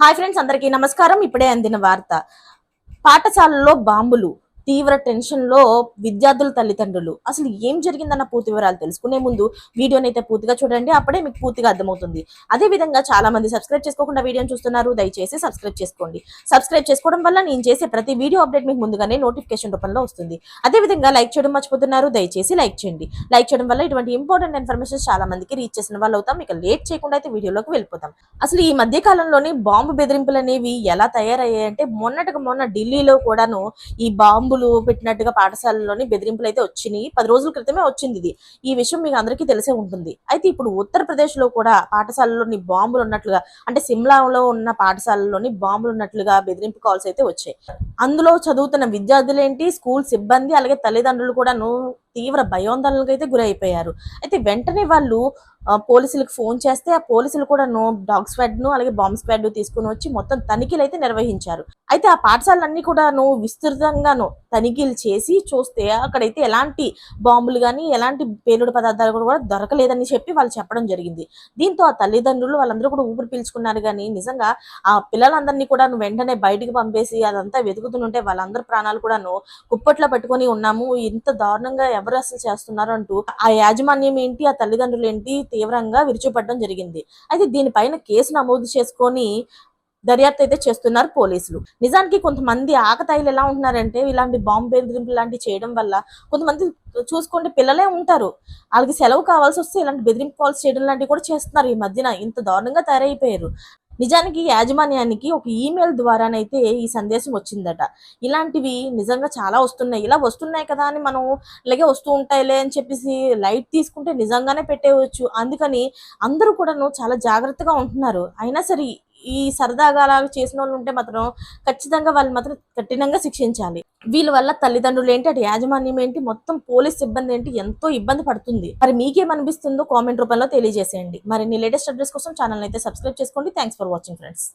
Hi friends అందరికీ నమస్కారం. ఇప్పుడే అందిన వార్త. పాఠశాలలో బాంబులు తీవ్ర టెన్షన్లో విద్యార్థుల తల్లిదండ్రులు. అసలు ఏం జరిగిందన్న పూర్తి వివరాలు తెలుసుకునే ముందు వీడియోని అయితే పూర్తిగా చూడండి అప్పుడే మీకు పూర్తిగా అర్థమవుతుంది. అదే విధంగా చాలా మంది సబ్స్క్రైబ్ చేసుకోకుండా వీడియోని చూస్తున్నారు దయచేసి సబ్స్క్రైబ్ చేసుకోండి. సబ్స్క్రైబ్ చేసుకోవడం వల్ల నేను చేసే ప్రతి వీడియో అప్డేట్ మీకు ముందుగానే నోటిఫికేషన్ రూపంలో వస్తుంది. అదే విధంగా లైక్ చేయడం మర్చిపోతున్నారు దయచేసి లైక్ చేయండి. లైక్ చేయడం వల్ల ఇటువంటి ఇంపార్టెంట్ ఇన్ఫర్మేషన్ చాలా మందికి రీచ్ చేసిన వాళ్ళు అవుతాం ఇక లేట్ చేయకుండా అయితే వీడియోలోకి వెళ్ళిపోతాం. అసలు ఈ మధ్య కాలంలోని బాంబు బెదిరింపులు అనేవి ఎలా తయారయ్యాయంటే మొన్నటికి మొన్న ఢిల్లీలో కూడాను ఈ బాంబు బాంబులు పెట్టినట్టుగా పాఠశాలలోని బెదిరింపులు అయితే వచ్చినాయి. పది రోజుల క్రితమే వచ్చింది ఇది. ఈ విషయం మీకు అందరికీ తెలిసే ఉంటుంది. అయితే ఇప్పుడు ఉత్తరప్రదేశ్లో కూడా పాఠశాలలోని బాంబులు ఉన్నట్లుగా అంటే సిమ్లాలో ఉన్న పాఠశాలలోని బాంబులు ఉన్నట్లుగా బెదిరింపు కాల్స్ అయితే వచ్చాయి. అందులో చదువుతున్న విద్యార్థులేంటి స్కూల్ సిబ్బంది అలాగే తల్లిదండ్రులు కూడాను తీవ్ర భయోందనలకు అయితే గురైపోయారు. అయితే వెంటనే వాళ్ళు పోలీసులకు ఫోన్ చేస్తే ఆ పోలీసులు కూడాను డాగ్ స్క్వాడ్ను అలాగే బాంబ్ స్క్వాడ్ తీసుకుని వచ్చి మొత్తం తనిఖీలు అయితే నిర్వహించారు. అయితే ఆ పాఠశాలన్నీ కూడాను విస్తృతంగాను తనిఖీలు చేసి చూస్తే అక్కడైతే ఎలాంటి బాంబులు కానీ ఎలాంటి పేలుడు పదార్థాలు కూడా దొరకలేదని చెప్పి వాళ్ళు చెప్పడం జరిగింది. దీంతో ఆ తల్లిదండ్రులు వాళ్ళందరూ కూడా ఊపిరి పీల్చుకున్నారు కానీ నిజంగా ఆ పిల్లలందరినీ కూడా వెంటనే బయటికి పంపేసి అదంతా వెతుకుతుంటే వాళ్ళందరి ప్రాణాలు కూడాను కుప్పట్లో పెట్టుకొని ఉన్నాము ఇంత దారుణంగా ఎవరు అసలు చేస్తున్నారు అంటూ ఆ యాజమాన్యం ఏంటి ఆ తల్లిదండ్రులు ఏంటి తీవ్రంగా విరుచుపడడం జరిగింది. అయితే దీనిపైన కేసు నమోదు చేసుకొని దర్యాప్తు అయితే చేస్తున్నారు పోలీసులు. నిజానికి కొంతమంది ఆకతాయిలు ఎలా ఉంటున్నారంటే ఇలాంటి బాంబు బెదిరింపులు లాంటివి చేయడం వల్ల కొంతమంది చూసుకోండి పిల్లలే ఉంటారు. వాళ్ళకి సెలవు కావాల్సి వస్తే ఇలాంటి బెదిరింపు కాల్స్ చేయడం లాంటివి కూడా చేస్తున్నారు. ఈ మధ్యన ఇంత దారుణంగా తయారైపోయారు. నిజానికి యాజమాన్యానికి ఒక ఈమెయిల్ ద్వారానైతే ఈ సందేశం వచ్చిందట. ఇలాంటివి నిజంగా చాలా వస్తున్నాయి. ఇలా వస్తున్నాయి కదా అని మనం ఇలాగే వస్తూ ఉంటాయిలే అని చెప్పేసి లైట్ తీసుకుంటే నిజంగానే పెట్టేయవచ్చు అందుకని అందరూ కూడాను చాలా జాగ్రత్తగా ఉంటున్నారు. అయినా సరే ఈ సరదాగా అలా చేసిన వాళ్ళు ఉంటే మాత్రం ఖచ్చితంగా వాళ్ళు మాత్రం కఠినంగా శిక్షించాలి. వీళ్ళ వల్ల తల్లిదండ్రులు ఏంటి అటు యాజమాన్యం ఏంటి మొత్తం పోలీస్ సిబ్బంది ఏంటి ఎంతో ఇబ్బంది పడుతుంది. మరి మీకేమనిపిస్తుందో కామెంట్ రూపంలో తెలియజేసేయండి. మరి నీ లేటెస్ట్ అప్డేట్స్ కోసం ఛానల్ అయితే సబ్స్క్రైబ్ చేసుకోండి. Thanks for watching friends